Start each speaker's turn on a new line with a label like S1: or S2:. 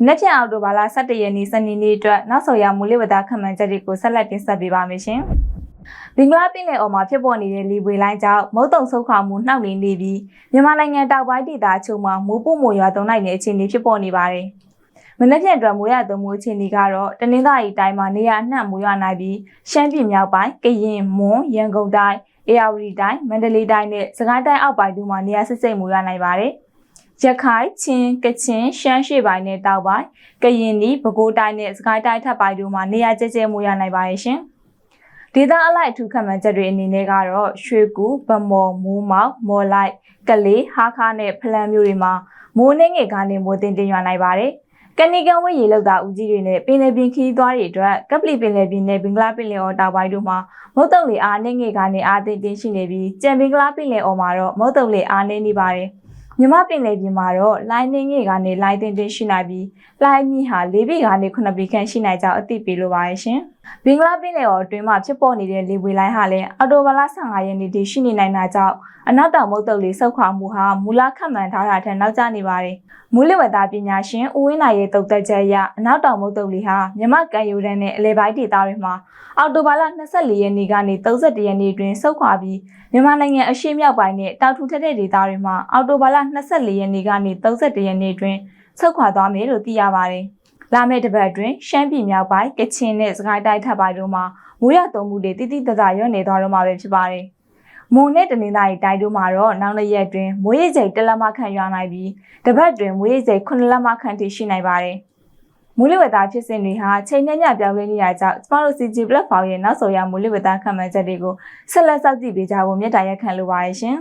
S1: ။နေ့ပြန်အောက်တိုဘာလ17ရက်နေ့စနေနေ့အတွက်နောက်ဆုံးရမူလဝဒခန့်မှန်းချက်တွေကိုဆက်လက်တင်ဆက်ပေးပါမယ်ရှင်။ဘင်္ဂလားပြည်နယ်အော်မှာဖြစ်ပေါ်နေတဲ့လေပွေလိုင်းကြောင့်မုတ်တုံဆုတ်ခွာမှုနှောက်နှေးနေပြီးမြန်မာနိုင်ငံတောက်ပိုင်းဒေသအချို့မှာမိုးပုမိုရွာသွန်းနိုင်တဲ့အခြေအနေဖြစ်ပေါ်နေပါတယ်။မနေ့ပြန်အတွက်မိုးရသွန်းမှုအခြေအနေကတော့တနင်္သာရီတိုင်းမှာနေရာအနှံ့မိုးရွာနိုင်ပြီးရှမ်းပြည်မြောက်ပိုင်းကရင်မွန်ရန်ကုန်တိုင်းအေရဝတီတိုင်းမန္တလေးတိုင်းနဲ့စကိုင်းတိုင်းအောက်ပိုင်းတို့မှာနေရာစစ်စိတ်မိုးရွာနိုင်ပါတယ်။ ရခိုင်ချင်းကချင်ရှမ်းရှေ့ပိုင်းနဲ့တောက်ပိုင်းကရင်နီပဲခူးတိုင်းနဲ့စကိုင်းတိုင်းထပ်ပိုင်းတို့မှာနေရာကျကျမိုးရွာနိုင်ပါတယ်ရှင်။ဒေသအလိုက်အထူးခန့်မှန်းချက်တွေအနေနဲ့ကတော့ရွှေကူဗမော်မိုးမောက်မော်လိုက်ကလေးဟာခါနဲ့ဖလန်းမျိုးတွေမှာမိုးနှင်းငယ်ကနေမိုးတင်တင်ရွာနိုင်ပါတယ်။ကနီကန်ဝဲရေလောက်တာဦးကြီးတွေနဲ့ပင်လယ်ပြင်ခီးသွားတွေအတွက်ကပလီပင်လယ်ပြင်နဲ့ဘင်္ဂလားပင်လယ်အော်တောင်ပိုင်းတို့မှာမုတ်တုံလေအားနှင်းငယ်ကနေအားတင်တင်ရှိနေပြီးကြံဘင်္ဂလားပင်လယ်အော်မှာတော့မုတ်တုံလေအားနည်းနေပါတယ်။ မြမပင်လယ်ပြင်မှာတော့လိုင်းနှင်းငယ်ကနေလိုင်းတင်တင်ရှိနိုင်ပြီးလိုင်းမြင့်ဟာ၄ဘီကနေ9ဘီခန့်ရှိနိုင်ကြောင်းအသိပေးလိုပါတယ်ရှင်။ဘင်္ဂလားပင်လယ်အော်အတွင်းမှာဖြစ်ပေါ်နေတဲ့လေပွေလိုင်းဟာလည်းအော်တိုဘာလ15ရက်နေ့တည်းရှိနေနိုင်တာကြောင့်အနောက်တောင်မုတ်တုံလေဆုတ်ခွာမှုဟာမူလခန့်မှန်းထားတာထက်နောက်ကျနေပါတယ်။မူလဝတ္တပညာရှင်ဦးဝင်းနိုင်ရဲ့တုတ်သက်ချက်အရအနောက်တောင်မုတ်တုံလေဟာမြမကန်ယူရန်နဲ့အလဲပိုင်းဒေသတွေမှာအော်တိုဘာလ24ရက်နေ့ကနေ31ရက်နေ့တွင်ဆုတ်ခွာပြီးမြန်မာနိုင်ငံအရှေ့မြောက်ပိုင်းနဲ့တောင်ထူထက်တဲ့ဒေသတွေမှာအော်တိုဘာလ24ရက်နေ့ကနေ31ရက်နေ့တွင်ဆုတ်ခွာသွားမယ်လို့သိရပါတယ်။ လာမယ့်တစ်ပတ်အတွင်းရှမ်းပြည်မြောက်ပိုင်းကချင်နဲ့စကိုင်းတိုင်းထပ်ပိုင်းတို့မှာမိုးရသုံးမှုတွေတိတိတသားရွတ်နေသွားတော့မှာပဲဖြစ်ပါတယ်။မွန်နဲ့တနင်္သာရီတိုင်းတို့မှာတော့နောက်နှစ်ရက်တွင်မိုးရိပ်စိတ်တစ်လက်မခန့်ရွာနိုင်ပြီးတစ်ပတ်တွင်မိုးရိပ်စိတ်9လက်မခန့်ထိရှိနိုင်ပါတယ်။မူလဝတ္တဖြစ်စဉ်တွေဟာချိန်နဲ့ညပြောင်းလဲနေတာကြောင့်ကျမတို့ CG platform ရဲ့နောက်ဆုံးရမူလဝတ္တခံမှန်းချက်တွေကိုဆက်လက်စောင့်ကြည့်ပေးကြဖို့မြတ်တာရက်ခံလိုပါရဲ့ရှင်